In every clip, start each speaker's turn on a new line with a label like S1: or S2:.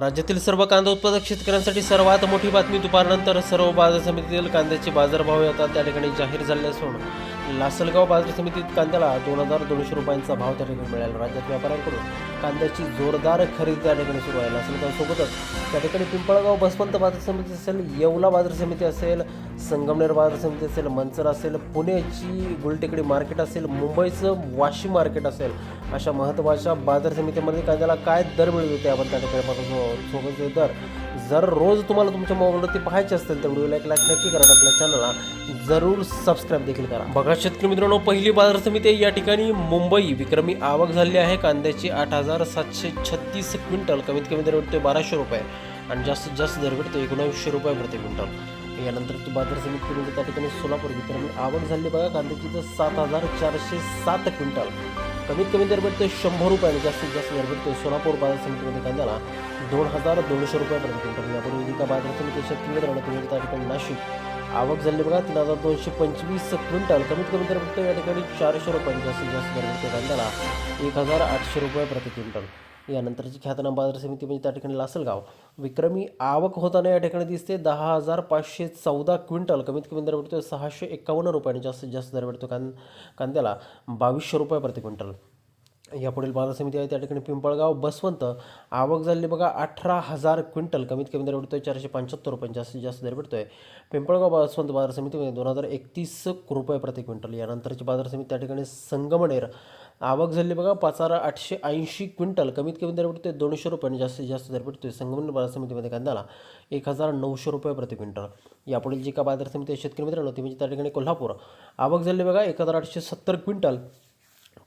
S1: राज्यातील सर्व कांदा उत्पादक शेतकऱ्यांसाठी सर्वात मोठी बातमी दुपारनंतर सर्व बाजार समितीतील कांद्याचे बाजारभाव आता त्या ठिकाणी जाहीर झाले असून लासलगाव बाजार समितीत कांद्याला दोन हजार दोनशे रुपयांचा भाव त्या ठिकाणी मिळाला. राज्यात व्यापाऱ्यांकडून कांद्याची जोरदार खरेदी त्या ठिकाणी सुरू आहे. लासलगाव सोबतच त्या ठिकाणी पिंपळगाव बसवंत बाजार समिती असेल येवला बाजार समिती असेल संगमनेर बाजार समिती असेल मंचर असेल पुण्याची गुलटेकडी मार्केट असेल मुंबईचं वाशी मार्केट असेल अशा महत्त्वाच्या बाजार समितीमध्ये कांद्याला काय दर मिळत होते आपण त्या ठिकाणी पाहतो. सोबतचे दर जर रोज तुम्हाला तुमच्या मोबाईलवरती पाहायचे असतील तर व्हिडिओला एक लाईक नक्की करा आपल्या चॅनलला जरूर सबस्क्राईब देखील करा. बघा शेतकरी मित्रांनो पहिली बाजार समिती या ठिकाणी मुंबई विक्रमी आवक झाली आहे. कांद्याची आठ हजार सातशे छत्तीस क्विंटल कमीत कमी दर भेटतो बाराशे रुपये. आणि जास्तीत जास्त दर भेटतो एकोणावीसशे रुपये प्रति क्विंटल. यानंतर बाजार समिती त्या ठिकाणी सोलापूर वितरण आवक झाली बघा कांद्याची तर सात हजार चारशे सात क्विंटल. कमीत कमी दर भेटते शंभर रुपये आणि जास्तीत जास्त दर भेटते सोलापूर बाजार समितीमध्ये कांद्याला दोन हजार दोनशे रुपये प्रति क्विंटल. यापूर्वी एका बाजार समिती शेतकरी मित्रांनो तुम्ही त्या ठिकाणी नाशिक आवक झाली बघा तीन हजार दोनशे पंचवीस क्विंटल. कमीत कमी दर भेटतो या ठिकाणी चारशे रुपयांनी जास्तीत जास्त दर भेटतो कांद्याला. एक हजार आठशे रुपये प्रति क्विंटल. यानंतरची ख्यातनाम बाजार समिती म्हणजे त्या ठिकाणी लासलगाव. विक्रमी आवक होताना या ठिकाणी दिसते. दहा हजार पाचशे चौदा क्विंटल. कमीत कमी दर भेटतो सहाशे एकावन्न रुपयाने जास्तीत जास्त दर भेटतो कां कांद्याला. बावीसशे रुपये प्रति क्विंटल. यापुढील बाजार समिती आहे. त्या ठिकाणी पिंपळगाव बसवंत आवक झाली बघा अठरा हजार क्विंटल. कमीत कमी दर भेटतोय चारशे पंच्याहत्तर रुपये. जास्तीत जास्त दर भेटतोय. पिंपळगाव बसवंत बाजार समितीमध्ये दोन हजार एकतीस रुपये प्रति क्विंटल. यानंतरची बाजार समिती त्या ठिकाणी संगमनेर आवक झाली बघा पाच हजार आठशे ऐंशी क्विंटल. कमीत कमी दर भेटतोय दोनशे रुपये आणि जास्तीत जास्त दर भेटतोय संगमनेर बाजार समितीमध्ये कांद्याला एक हजार नऊशे रुपये प्रति क्विंटल. यापुढील जी का बाजार समिती आहे शेतकरी मित्रांनो ती म्हणजे त्या ठिकाणी कोल्हापूर. आवक झाली बघा एक हजार आठशे सत्तर क्विंटल.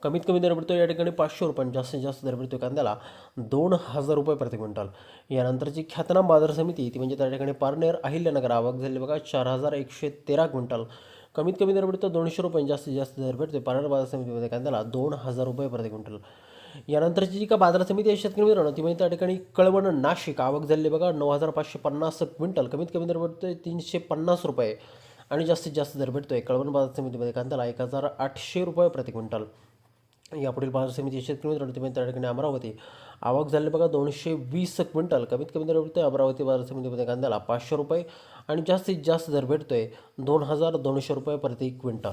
S1: कमीत कमी दर भेटतो या ठिकाणी पाचशे रुपये जास्तीत जास्त दर भेटतो कांद्याला दोन हजार रुपये प्रति क्विंटल. यानंतरची ख्यातनाम बाजार समिती ती म्हणजे त्या ठिकाणी पारनेर अहिल्यानगर आवक झाली बघा चार हजार एकशे तेरा क्विंटल. कमीत कमी दर भेटतो दोनशे रुपये आणि जास्तीत जास्त दर भेटतो पारनेर बाजार समितीमध्ये कांद्याला दोन हजार रुपये प्रति क्विंटल. यानंतरची जी का बाजार समिती आहे शेतकरी मित्रांनो ती म्हणजे त्या ठिकाणी कळवण नाशिक आवक झालेली बघा नऊ हजार पाचशे पन्नास क्विंटल. कमीत कमी दर भेटतोय तीनशे पन्नास रुपये आणि जास्तीत जास्त दर भेटतोय कळवण बाजार समितीमध्ये कांद्याला एक हजार आठशे रुपये प्रति क्विंटल. यापुढील बाजार समिती शेतकरी मित्रांनो तुम्ही त्या ठिकाणी अमरावती. आवक झाली बघा दोनशे वीस क्विंटल. कमीत कमी दर भेटतोय अमरावती बाजार समितीमध्ये कांद्याला पाचशे रुपये आणि जास्तीत जास्त दर भेटतोय दोन हजार दोनशे रुपये प्रति क्विंटल.